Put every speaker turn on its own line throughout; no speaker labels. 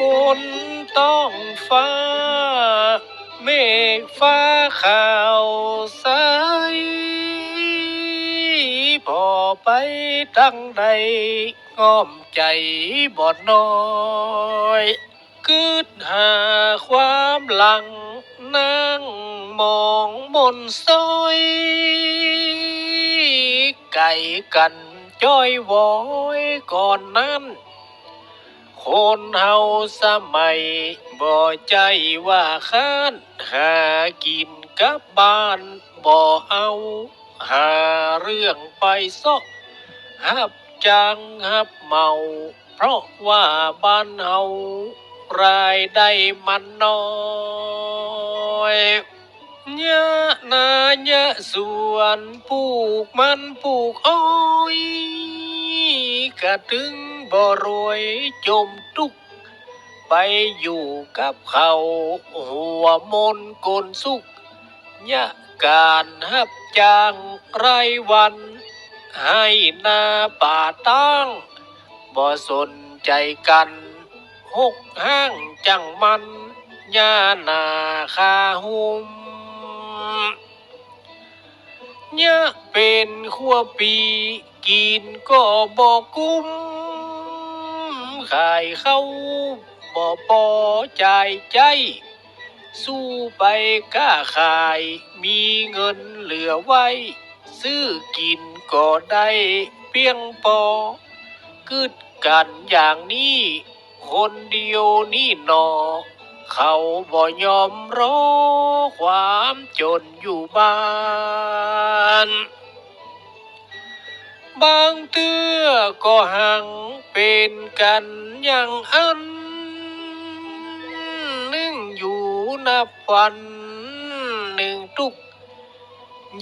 บนต้องฟ้า เมฆฟ้าขาวใสพอไปทางใดง้อมใจบ่อน้อยคืดหาความหลังนั่งมองบนซอยไก่กันจ้อยวอยก่อนนั้น คนเฮาสมัยบ่ใจว่าค้านหากินกับบ้านบ่เอา หาเรื่องไปซอกหับจางหับเมา เพราะว่าบ้านเฮารายได้มันน้อยยะนาญะส่วนปลูกมันปลูกอ้อยกะถึง บ่รวยจมทุกข์ไปอยู่กับเขาหัวมนกลสุขยะการหับจ้างไรวัน ให้หน้าป่าตั้งบ่สนใจกันหกห้างจังมันยานาคาหุมยะเป็นขั้วปีกินก็บอกกุ้ม ขายเข้าบ่ปอใจใจ สู้ไปก้าขาย มีเงินเหลือไว้ ซื้อกินก็ได้เพียงพอกึดกันอย่างนี้ คนเดียวนี่หนอ เขาบ่ยอมรอความจนอยู่บ้าน บางเตื้อก็หังเป็นกันอย่างอัน นึ่งอยู่นับวันหนึ่งทุก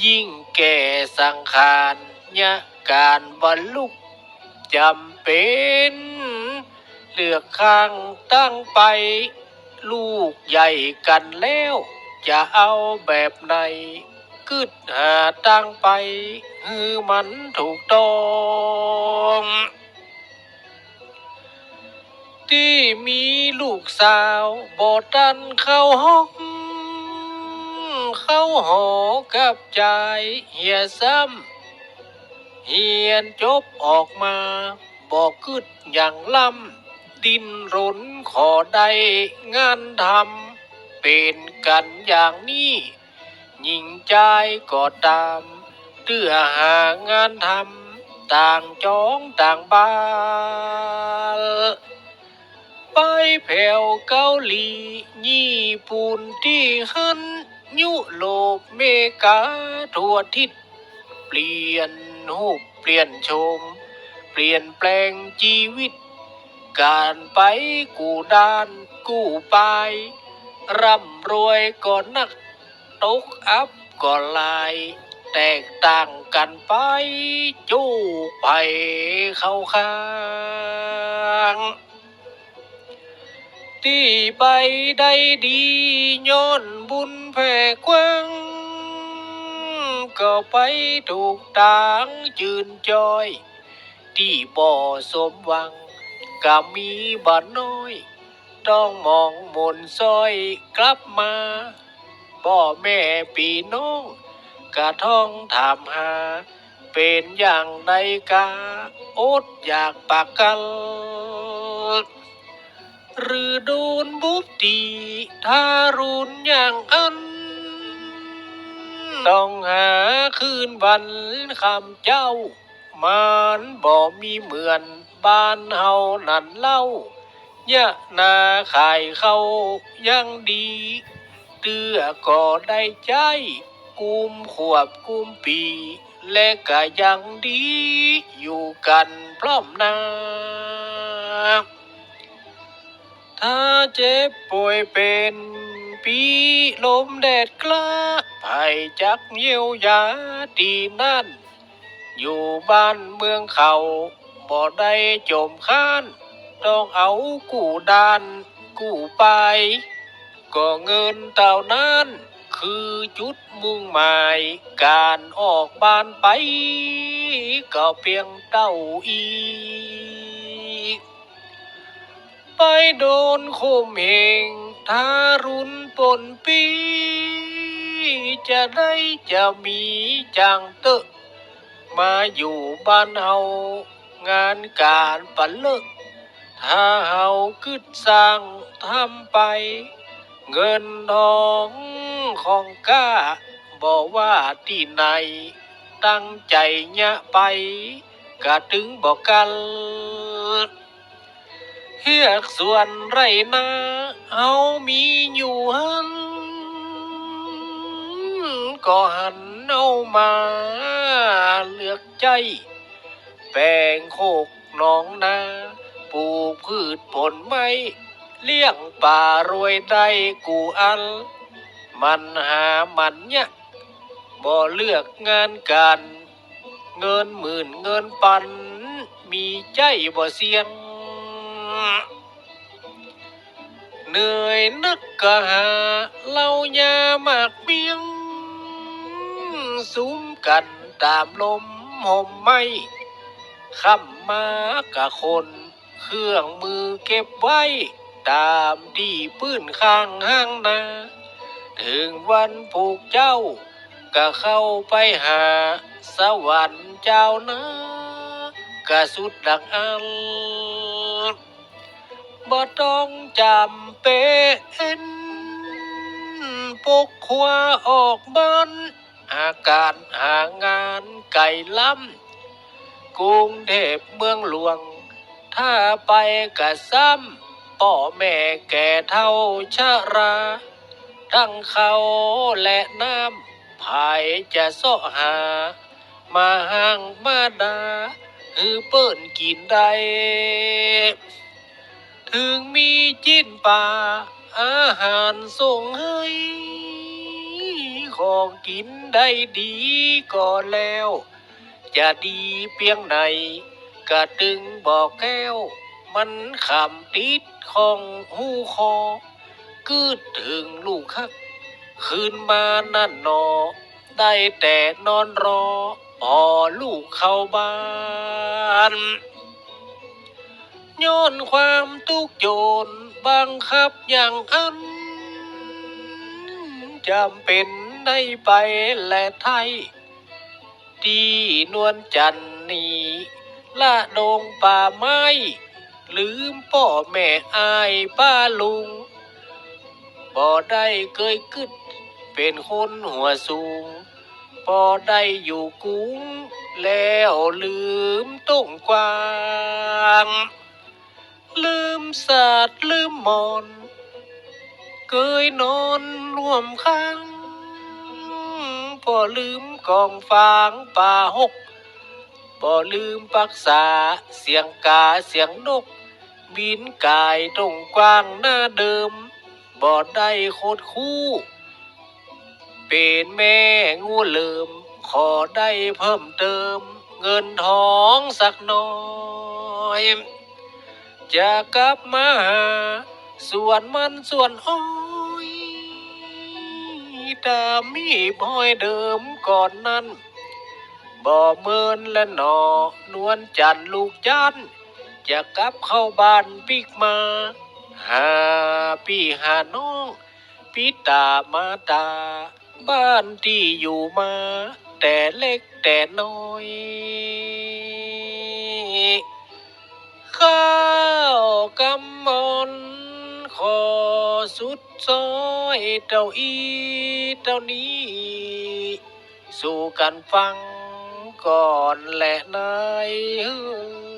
ยิ่งแก่สังขารยะการบรรลุจำเป็นเลือกข้างตั้งไป ลูกใหญ่กันแล้ว จะเอาแบบไหน กึดหาตั้งไปฮือมันถูกต้องที่มีลูกสาวบอดันเข้าห้องเข้าหอกับใจเฮียซ้ำเฮียนจบออกมาบอกกึดอย่างล่ำดินรนขอได้งานทำเป็นกันอย่างนี้ ยิ่งใจก็ตามเตื้อหางานทำต่างจองต่างบานไปแผ่วเกาหลีญี่ปุ่นที่หันยุโรปเมกาทั่วทิศเปลี่ยนหูปเปลี่ยนโฉมเปลี่ยนแปลงชีวิต การไปกูด้านกู้ไป ร่ำรวยก็นัก ตกอัพก็ลาย แตกต่างกันไป จู้ไปเข้าข้าง ที่ไปได้ดีย้อนบุญแผ่กว้างก็ไปถูกทางจืนจอย ที่บ่สมหวังก็มีบ่น้อย ต้องมองมนซอยกลับมา พ่อแม่ปีน้องกะท้องถามหา เป็นอย่างใดกาอดอยากปากกันหรือโดนบุบตีทารุณอย่างอัน ต้องหาคืนวันคำเจ้ามันบ่มีเหมือนบ้านเฮานั่นเล่ายะนาขายเขายังดี เตือก็ได้ใจ กุมขวบกุมปี และก็ยังดีอยู่กันพร้อมหน้า ถ้าเจ็บป่วยเป็นปีลมแดดกล้าภัยจักเยียวยาดีนั่น อยู่บ้านเมืองเขาบ่ได้จมค้าน ต้องเอากู้ดานกู้ไป ก็เงินเต่านั้น คือจุดมุ่งหมาย การออกบ้านไป ก็เพียงเต้าอี ไปโดนคมเหงทารุณปนปี จะได้จะมีจางเตะมาอยู่บ้านเฮางานการปันเลิกถ้าเฮาคึดสร้างทำไป เงินทองของก้าบอกว่าที่ไหน ตั้งใจยะไปกะถึงบอกกันเฮือกส่วนไรนาเฮามีอยู่หัน ก็หันเอามาเลือกใจแปลงโคกหนองนา ปลูกพืชผลไม้ เลี้ยงป่ารวยได้กูอัน มันหามันเนี่ยบ่เลือกงานการ เงินหมื่นเงินปัน มีใจบ่เสียงเหนื่อยนักกะหาเล่ายามากเบียงสุมกันตามลมห่มไม้คำมากะคน เครื่องมือเก็บไว้ ตามที่ปื้นข้างห้างนา ถึงวันผูกเจ้า ก็เข้าไปหาสวรรค์เจ้านะกะสุดดังอันบ่ต้องจำเป็นปกขวาออกบ้าน อาการหางานไก่ล้ำกรุงเทพเมืองหลวง ถ้าไปกะซ้ำ ป่อแม่แก่เท่าชะรา ทั้งเขาและน้ำภายจะเสาะหา มาห้างมาดาฮือเปิ้นกินได้ ถึงมีจิ้นป่า อาหารส่งให้ ของกินได้ดีก็แล้ว จะดีเพียงไหนกะตึงบอกแก้ว มันขำติดของหูคอ กืดถึงลูกคัก คืนมานั่นหนอ ได้แต่นอนรอพอลูกเข้าบ้านย้อนความทุกโจรบังคับอย่างอันจำเป็นได้ไปและไทย ที่นวลจันนีละดงป่าไม้ ลืมพ่อแม่อายป้าลุง บ่ได้เคยกึดเป็นคนหัวสูงพอได้อยู่กรุงแล้วลืมต้งกวาง ลืมศาสตร์ลืมมอน เคยนอนร่วมข้างพอลืมกองฟางป่าหกบ่ลืมปักษาเสียงกาเสียงนก บินกายตรงกว้างหน้าเดิมบ่ได้โคตรคู่ เป็นแม่งูเลิม ขอได้เพิ่มเติม เงินทองสักน่อยจะกลับมาหาส่วนมันส่วนอ้อยตามมีบอยเดิมก่อนนั้น บ่เมินและหนอนวลจันลูกจันทร์ จะกลับเข้าบ้านปิกมาหาพี่หาน้องพี่ตามาตา บ้านที่อยู่มา แต่เล็กแต่น้อยข้าวกำมอนขอสุดซอยเจ้าอีเจ้านี้ สู่กันฟังก่อนและนายเฮ้ย